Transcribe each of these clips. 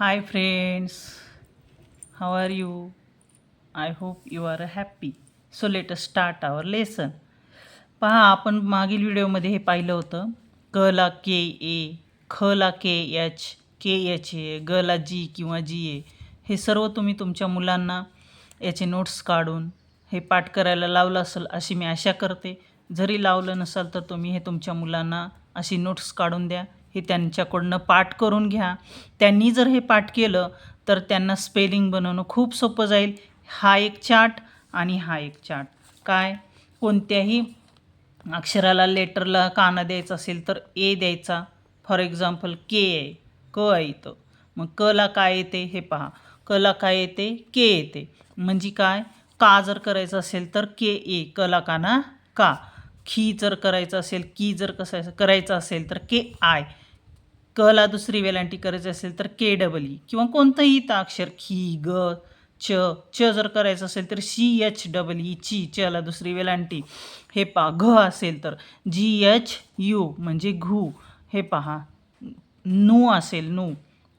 Hi friends how are you I hope you are a happy so let us start our lesson पहा आपण मागील व्हिडिओमध्ये हे पाहिलं होतं. क ला के ए ख ला के एच के एच ए ग ला जी किंवा जी ए हे सर्व तुम्ही तुमच्या मुलांना याचे नोट्स काढून हे पाठ करायला लावलं असेल अशी मी आशा करते. जरी लावलं नसाल तर तुम्ही हे तुमच्या मुलांना अशी नोट्स काढून द्या. हे त्यांच्याकडनं पाठ करून घ्या. त्यांनी जर हे पाठ केलं तर त्यांना स्पेलिंग बनवणं खूप सोपं जाईल. हा एक चार्ट आणि हा एक चार्ट. काय? कोणत्याही अक्षराला लेटरला काना द्यायचा असेल तर ए द्यायचा. फॉर एक्झाम्पल के आहे. क आहे इथं. मग कला काय येते? हे पहा. कला काय येते? के येते. म्हणजे काय? का जर करायचं असेल तर के ए कला काना का? खी जर करायचं असेल की जर कसं करायचं असेल तर के आय कला दुसरी वेलांटी करायची असेल तर के डबल ई किंवा कोणतंही इथं अक्षर खी ग च च जर करायचं असेल तर सी एच डबल ई ची चला दुसरी वेलांटी. हे पा घ असेल तर. जी एच यू म्हणजे घू. हे पहा नू असेल नू.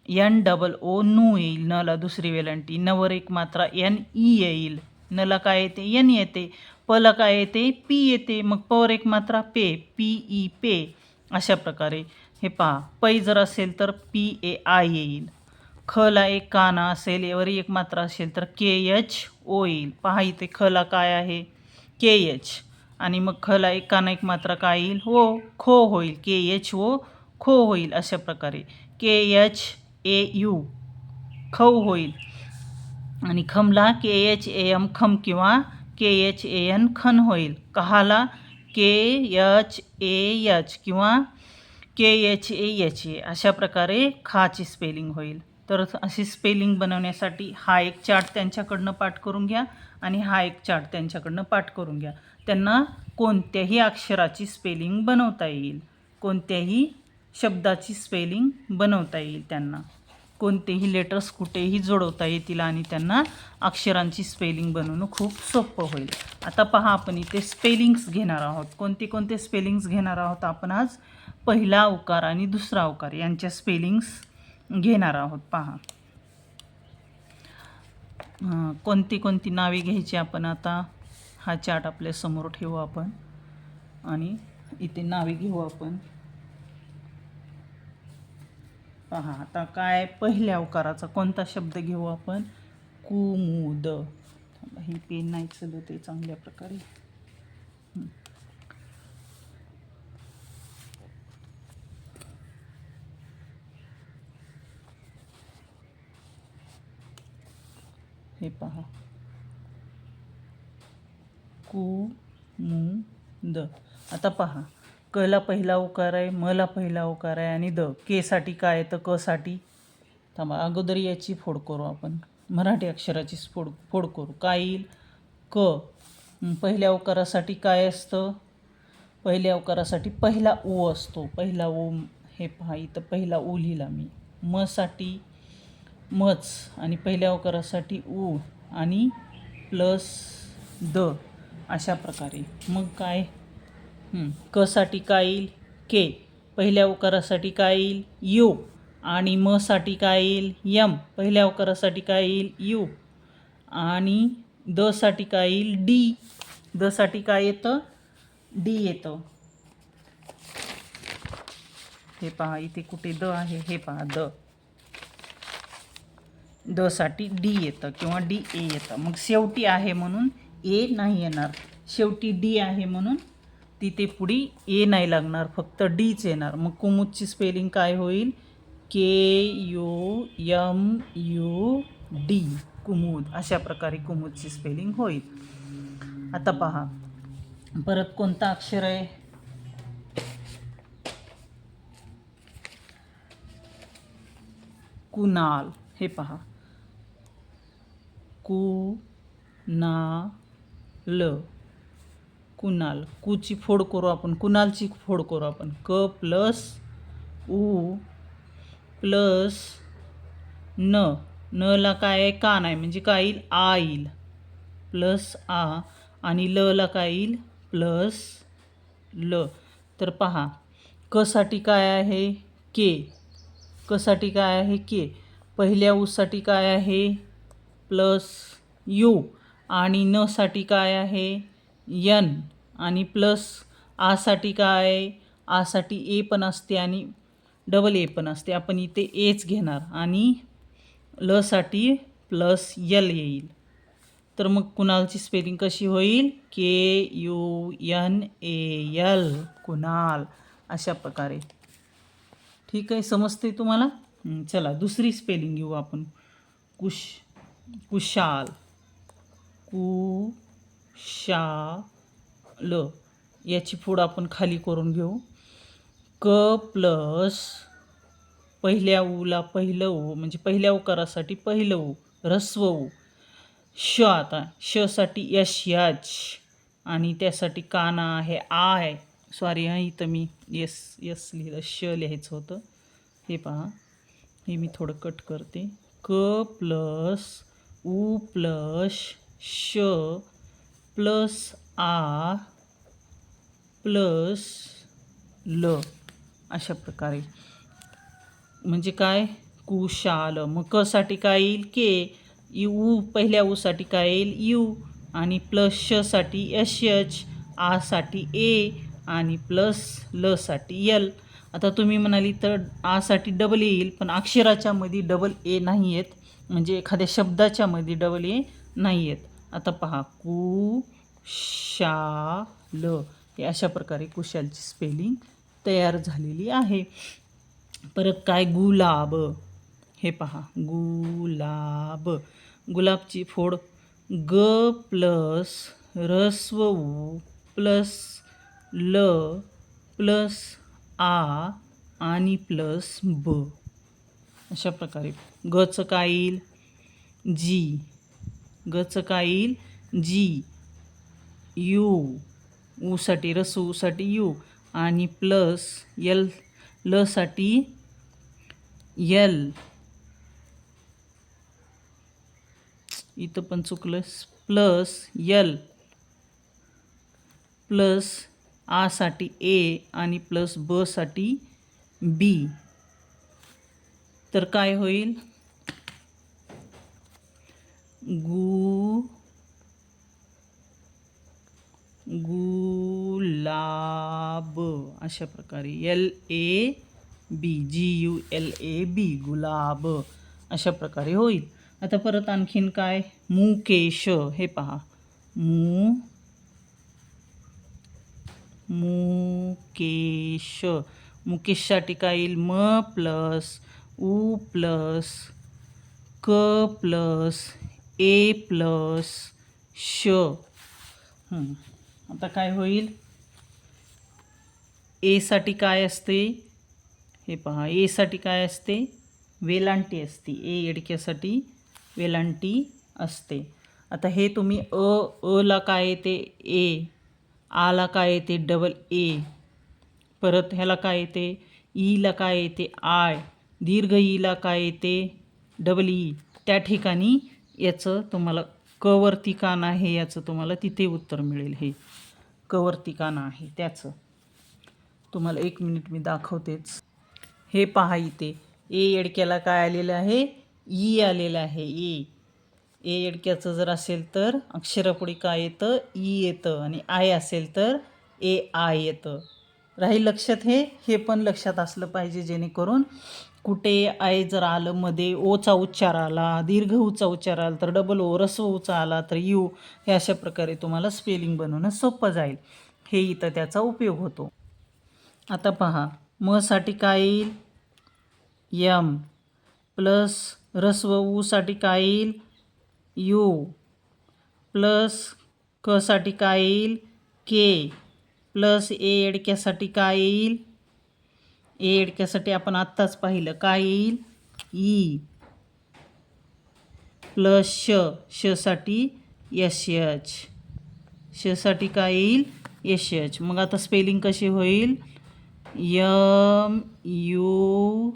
एन डबल ओ नू येईल नला दुसरी वेलांटी. नवर एक मात्रा एन ई येईल. नला काय येते? एन येते. पला काय येते? पी येते. मग पवर एक मात्रा पे पी ई पे. अशा प्रकारे. हे पहा पै जर असेल तर पी ए आय येईल. खला एक काना असेल यावर एक मात्रा असेल तर के एच ओ येईल. पहा इथे खला काय आहे? के एच आणि मग खला एक काना एक मात्रा काय येईल? हो खो होईल. के एच ओ खो होईल अशा प्रकारे. के एच ए यू खौ होईल. आणि खमला के एच ए एम खम किंवा के एच ए एन खन होईल. कहाला के एच ए एच किंवा के एच ए एच ए अशा प्रकारे खाची स्पेलिंग होईल. तर अशी स्पेलिंग बनवण्यासाठी हा एक चार्ट त्यांच्याकडनं पाठ करून घ्या आणि हा एक चार्ट त्यांच्याकडनं पाठ करून घ्या. त्यांना कोणत्याही अक्षराची स्पेलिंग बनवता येईल. कोणत्याही शब्दाची स्पेलिंग बनवता येईल त्यांना. कोणतेही लेटर्स कुठेही जोडवता येतील आणि त्यांना अक्षरांची स्पेलिंग बनवणं खूप सोपं होईल. आता पहा आपण इथे स्पेलिंग्स घेणार आहोत. कोणते कोणते स्पेलिंग्स घेणार आहोत आपण आज? पहिला उकार आणि दुसरा उकार यांच्या स्पेलिंग्स घेणार आहोत. पहा. कोणती कोणती नावे घ्यायची आपण आता? हा चार्ट आपल्यासमोर ठेवू आपण. आणि इथे नावे घेऊ आपण. पहा आता काय? पहिल्या अवकाराचा कोणता शब्द घेऊ आपण? कुमुद. ही पेन नाही चलत आहे चांगल्या प्रकारे. हे पहा. कु मु द. आता पहा. कला पहिला उकार आहे मला पहिला उकार आहे आणि द. केसाठी काय आहे? तर क साठी. थांबा अगोदर याची फोड करू आपण. मराठी अक्षराची फोड फोड करू. काय येईल? क. पहिल्या उकारासाठी काय असतं? पहिल्या उकारासाठी पहिला ऊ असतो. पहिला ऊ हे पहा इथं पहिला ऊ लिहिला मी. म साठी मच आणि पहिल्या अवकारासाठी ऊ आणि प्लस द अशा प्रकारे. मग काय? कसाठी काय येईल? के. पहिल्या उकारासाठी काय येईल? यू. आणि म साठी काय येईल? यम. पहिल्या उकारासाठी काय येईल? यू. आणि द साठी काय येईल? डी. द साठी काय येतं? डी येतं. हे पहा इथे कुठे द आहे? हे पहा द. द साठी डी येतं किंवा डी ए येतं. मग शेवटी आहे म्हणून ए नाही येणार. शेवटी डी आहे म्हणून तिथे पुढे ए नाही लागणार फक्त डीच येणार. मग कुमुदची स्पेलिंग काय होईल? K U M U D. Kumud अशा प्रकारे कुमुदची स्पेलिंग होईल. आता पहा. परत कोणता अक्षर आहे? कुणाल. हे पहा. ना ल कुणाल. कुची फोड करू आपण. कुणालची फोड करू आपण. क प्लस उ प्लस न. न ला काय? आहे का नाही. म्हणजे काय येईल? आ येईल. प्लस आ. आणि ल ला काय येईल? प्लस ल. तर पहा. कसाठी काय आहे? के. कसाठी काय आहे? के. पहिल्या ऊसाठी काय आहे? प्लस यू आणि न साठी काय आहे? यन आणि प्लस आसाठी काय आहे? आसाठी ए पण असते आणि डबल ए पण असते. आपण इथे एच घेणार आणि लसाठी प्लस यल येईल. तर मग कुणालची स्पेलिंग कशी होईल? K U N A L Kunal. अशा प्रकारे. ठीक आहे? समजते तुम्हाला? चला दुसरी स्पेलिंग घेऊ आपण. कुश कुशाल. कुशाल. याची फोड आपण खाली करून घेऊ. क प्लस पहिल्या ऊला पहिलं ऊ म्हणजे पहिल्या उकारासाठी पहिलं ऊ ह्रस्व ऊ. श आता शसाठी यश यच आणि त्यासाठी काना आहे आय सॉरी हा इथं मी यस यस लिहिलं श लिहायचं होतं. हे पहा. हे मी थोडं कट करते. क प्लस उ प्लस श प्लस आ प्लस ल अशा प्रकारे. म्हणजे काय? कुशाल. मग कसाठी काय येईल? के. यू पहिल्या ऊसाठी काय येईल? यू आणि प्लस शसाठी एश एच आसाठी ए आणि प्लस ल साठी यल. आता तुम्ही म्हणाली तर आसाठी डबल येईल पण अक्षराच्या मध्ये डबल ए नाही आहेत म्हणजे एखाद्या शब्दाच्या मध्ये डबल ए नाही आहेत आता पहा कु शा ल हे अशा प्रकारे कुशालची स्पेलिंग तयार झालेली आहे. परत काय गुलाब. हे पहा गुलाब. गुलाबची फोड ग प्लस रस्व उ प्लस ल प्लस आ आणि प्लस ब. अशा प्रकारे. गचं काय येईल? जी. गचं काय येईल? जी. यू. ऊसाठी रस ऊसाठी यू. आणि प्लस यल लसाठी यल. इथं पण चुकलं प्लस यल. प्लस आसाठी ए आणि प्लस बसाठी बी. तर काय होईल? गु गुलाब. अशा प्रकारे. L A B G U L A B गुलाब. अशा प्रकारे होईल. आता परत आणखीन काय? मुकेश हे पहा. मू मुकेश. मुकेशसाठी काय येईल म प्लस उ प्लस क प्लस ए प्लस श. आता काय होईल? एसाठी काय असते? हे पहा एसाठी काय असते? वेलांटी असते. ए येडक्यासाठी वेलांटी असते. आता हे तुम्ही अ अला काय येते? ए. आला काय येते? डबल ए परत ह्याला काय येते? E ईला काय येते? आय दीर्घ e ईला काय येते? Double E e. त्या ठिकाणी याचं तुम्हाला कवरती कान आहे याचं तुम्हाला तिथे उत्तर मिळेल हे. कवरती कान आहे त्याचं. तुम्हाला एक मिनिट मी दाखवतेच. हे पहा इथे. ए येडक्याला काय आलेलं आहे? ई आलेलं आहे. ए ए येडक्याचं जर असेल तर अक्षरापुढे काय येतं? ई येतं आणि आय असेल तर ए आय येतं. राहील लक्षात हे हे पण लक्षात असलं पाहिजे जेणेकरून कुठे आय जर आलं मध्ये ओचा उच्चार आला दीर्घ उचा उच्चार आला तर डबल ओ रस्व उचा आला तर यू हे अशा प्रकारे तुम्हाला स्पेलिंग बनवणं सोपं जाईल. हे इथं त्याचा उपयोग होतो. आता पहा म साठी काय येईल? यम प्लस रस्व ऊसाठी काय येईल? यू. प्लस क साठी काय येईल? के. प्लस ए एडक्यासाठी काय येईल? ए एडक्यासाठी आपण आत्ताच पाहिलं. काय येईल? ई. प्लस श. शसाठी यश एच. शसाठी काय येईल? S H. मग आता स्पेलिंग कशी होईल? M U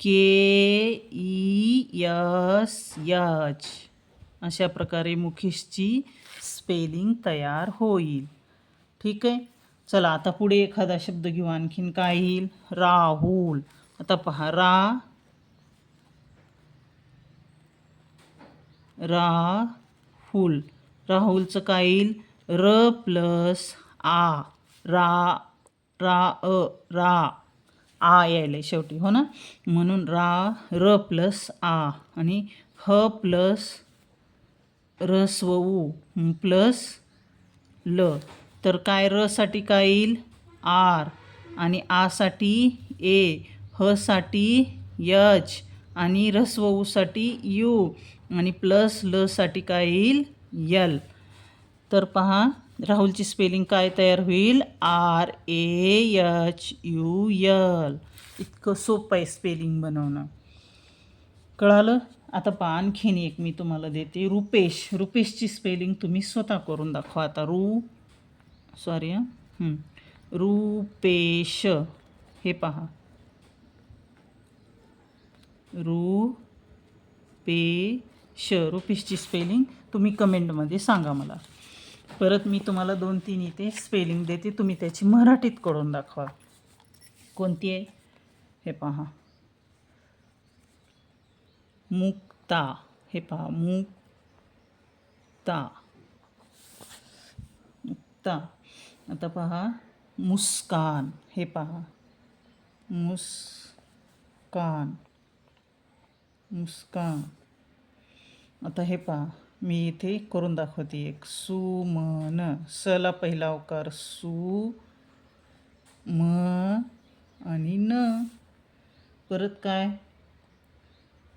K E S H. अशा प्रकारे मुखीशची स्पेलिंग तयार होईल. ठीक आहे? चला आता पुढे एखादा शब्द घेऊ. आणखीन काय येईल? राहुल. आता पहा रा राहुल. राहुलचं काय येईल? र प्लस आ. रा रा अ रा. आ यायला शेवटी हो ना? म्हणून रा र प्लस आ आणि ह प्लस रस्व उ प्लस ल. तर काय र काय येईल? आर. आणि आसाठी ए ह साठी यच आणि रस्व ऊसाठी यू आणि प्लस ल काय येईल? यल. तर पहा राहुलची स्पेलिंग काय तयार होईल? R A H U L इतकं सोपं आहे स्पेलिंग बनवणं. कळालं? आता पहा आणखीन एक मी तुम्हाला देते. रुपेश. रुपेशची स्पेलिंग तुम्ही स्वतः करून दाखवा आता. रू. सॉरी हां. रुपेश. हे पहा. रू पे श रुपेशची स्पेलिंग तुम्ही कमेंटमध्ये सांगा मला. परत मी तुम्हाला दोन तीन इथे स्पेलिंग देते. तुम्ही त्याची मराठीत करून दाखवा. कोणती आहे? हे पहा. मुक्ता. हे पहा. मुक्ता. मुक्ता. आता पहा. मुस्कान. हे पहा. मुस्कान. मुस्कान. आता हे पहा. मी इथे करून दाखवते. एक सुमन सला पहिला अवकार सु म आणि न. परत काय?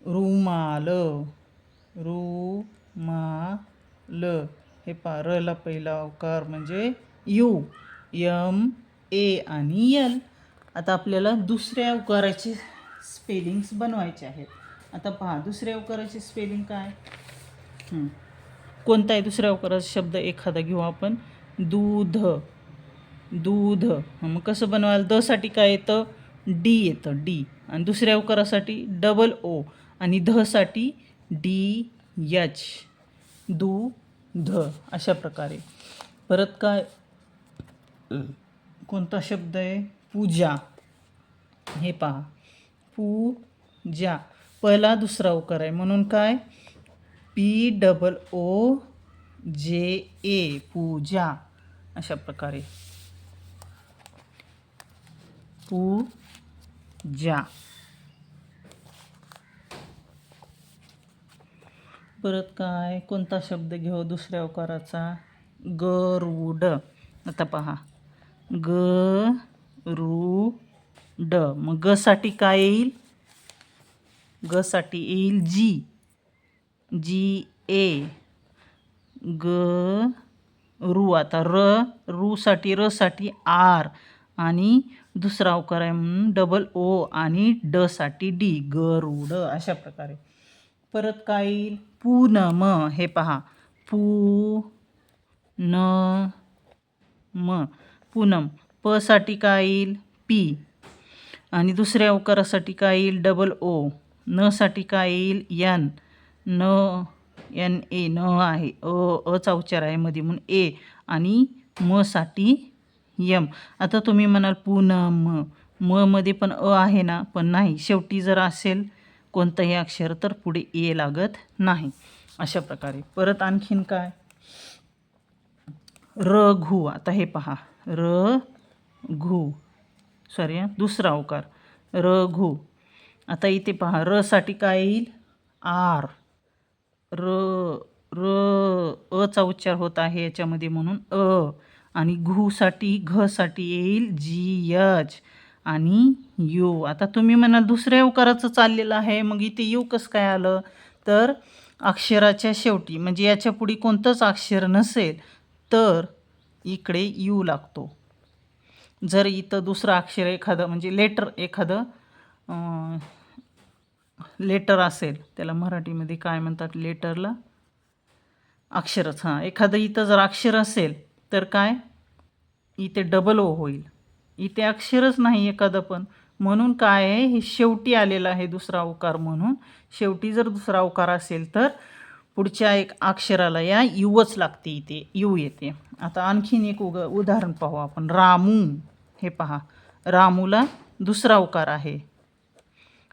रुमाल. रुमाल. हे पा रला पहिला अवकार म्हणजे यू यम ए आणि यल. आता आपल्याला दुसऱ्या अवकाराचे स्पेलिंग्स बनवायचे आहेत. आता पहा दुसऱ्या अवकाराचे स्पेलिंग काय? कोणताही दुसऱ्या अवकाराचा शब्द एखादा घेऊ आपण. दूध. दूध. मग कसं बनवायला द साठी काय येतं? डी येतं. डी. आणि दुसऱ्या अवकारासाठी डबल ओ आणि ध साठी डी यच. दू ध अशा प्रकारे. परत काय? कोणता शब्द आहे? पूजा. हे पहा. पूजा. पहिला दुसरा उकार आहे. म्हणून काय? पी डबल ओ जे ए पूजा. अशा प्रकारे. पूजा. परत काय? कोणता शब्द घेऊ दुसऱ्या अवकाराचा गरुड. आता पहा. ग रू ड मग ग साठी काय येईल? ग साठी येईल जी. जी ए. ग. रू. आता र रूसाठी रसाठी र साठी आर आणि दुसरा उकार आहे म्हणून डबल ओ आणि डसाठी साठी डी गरुड अशा प्रकारे. परत काय येईल? पूनम. हे पहा. पू न म पूनम पसाठी काय येईल? पी आणि दुसऱ्या अवकारासाठी काय येईल? डबल ओ न साठी काय येईल? यन न एन ए न आहे. अ अचा उच्चार आहे मध्ये म्हणून ए आणि म साठी यम. आता तुम्ही म्हणाल पूनम. म मध्ये पण अ आहे ना पण नाही. शेवटी जर असेल कोणतंही अक्षर तर पुढे ए लागत नाही. अशा प्रकारे. परत आणखीन काय? र घु आता हे पहा. र घु सॉरी दुसरा अवकार घु आता इथे पहा. र साठी काय येईल? आर. र र अचा उच्चार होत आहे याच्यामध्ये म्हणून अ. आणि घूसाठी घसाठी येईल जी यच आणि यू. आता तुम्ही म्हणाल दुसऱ्या उकाराचं चाललेलं आहे मग इथे यू कसं काय आलं? तर अक्षराच्या शेवटी म्हणजे याच्यापुढे कोणतंच अक्षर नसेल तर इकडे यू लागतो. जर इथं दुसरं अक्षर एखादं म्हणजे लेटर एखादं लेटर असेल त्याला मराठीमध्ये काय म्हणतात लेटरला? अक्षरच हां. एखादं इथं जर अक्षर असेल तर काय? इथे डबल ओ होईल. इथे अक्षरच नाही एखादं पण. म्हणून काय आहे? हे शेवटी आलेलं आहे दुसरा अवकार म्हणून. शेवटी जर दुसरा अवकार असेल तर पुढच्या एक अक्षराला या यूच लागते इथे. यू येते. आता आणखीन एक उग उदाहरण पाहू आपण. रामू. हे पहा. रामूला दुसरा अवकार आहे.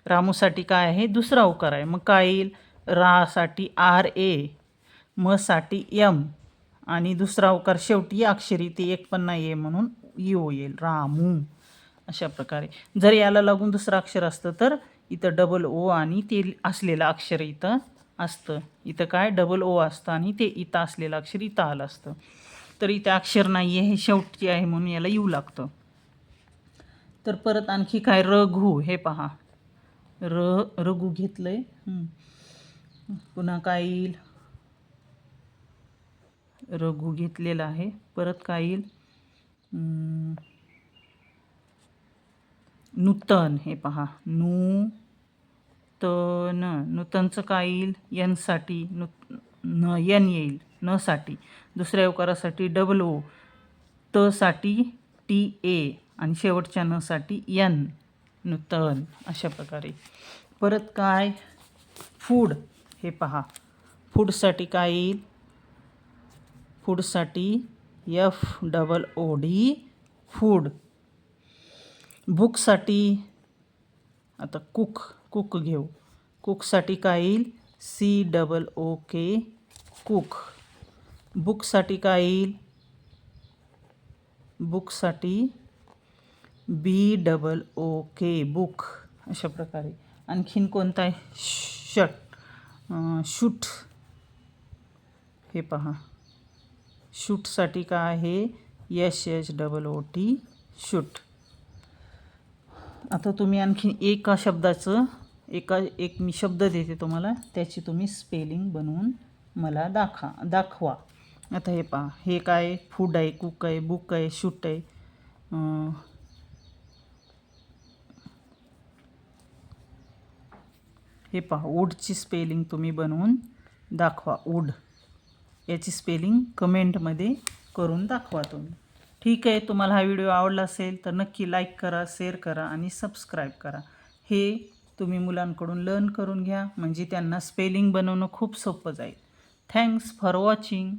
रामूसाठी काय आहे? दुसरा उकार आहे. मग काय येईल? रासाठी आर ए मसाठी यम. आणि दुसरा उकार शेवटी अक्षरी ते एक पण नाही आहे म्हणून यो येईल. रामू. अशा प्रकारे. जर याला लागून दुसरं अक्षर असतं तर इथं डबल ओ आणि ते असलेलं अक्षर इथं असतं. इथं काय? डबल ओ असतं आणि ते इथं असलेलं अक्षर इथं आलं असतं. तर इथं अक्षर नाही आहे हे शेवटी आहे म्हणून याला येऊ लागतं. तर परत आणखी काय? रघु. हे पहा. र रघु घेतलंय. आहे पुन्हा काय येईल? रघु घेतलेला आहे. परत काय येईल? नूतन हे पहा. नू तन नूतनचं काय येईल? यनसाठी नू न यन येईल. नसाठी. दुसऱ्या उकारासाठी डबल ओ तसाठी टी ए आणि शेवटच्या नसाठी यन नूतन अशा प्रकारे. परत काय? फूड हे पहा. फूडसाठी काय येईल? फूडसाठी F double O D food. बुकसाठी आता कुक कुक घेऊ. कुकसाठी काय येईल? C double O K cook. बुकसाठी काय येईल? बुकसाठी बी डबल ओ के बुक अशा प्रकारे. आणखीन कोणता आहे शट शूट. हे पहा. शूटसाठी काय आहे? S H double O T shoot. आता तुम्ही आणखी एका शब्दाचं एका एक मी शब्द देते तुम्हाला त्याची तुम्ही स्पेलिंग बनवून मला दाखा दाखवा. आता हे पहा. हे काय? फूड आहे कुक आहे बुक आहे शूट आहे. हे पहा वूडची स्पेलिंग तुम्ही बनवून दाखवा वूड याची स्पेलिंग कमेंटमध्ये करून दाखवा तुम्ही. ठीक आहे तुम्हाला हा व्हिडिओ आवडला असेल तर नक्की लाईक करा शेअर करा आणि सबस्क्राईब करा. हे तुम्ही मुलांकडून लर्न करून घ्या म्हणजे त्यांना स्पेलिंग बनवणं खूप सोपं जाईल. Thanks for watching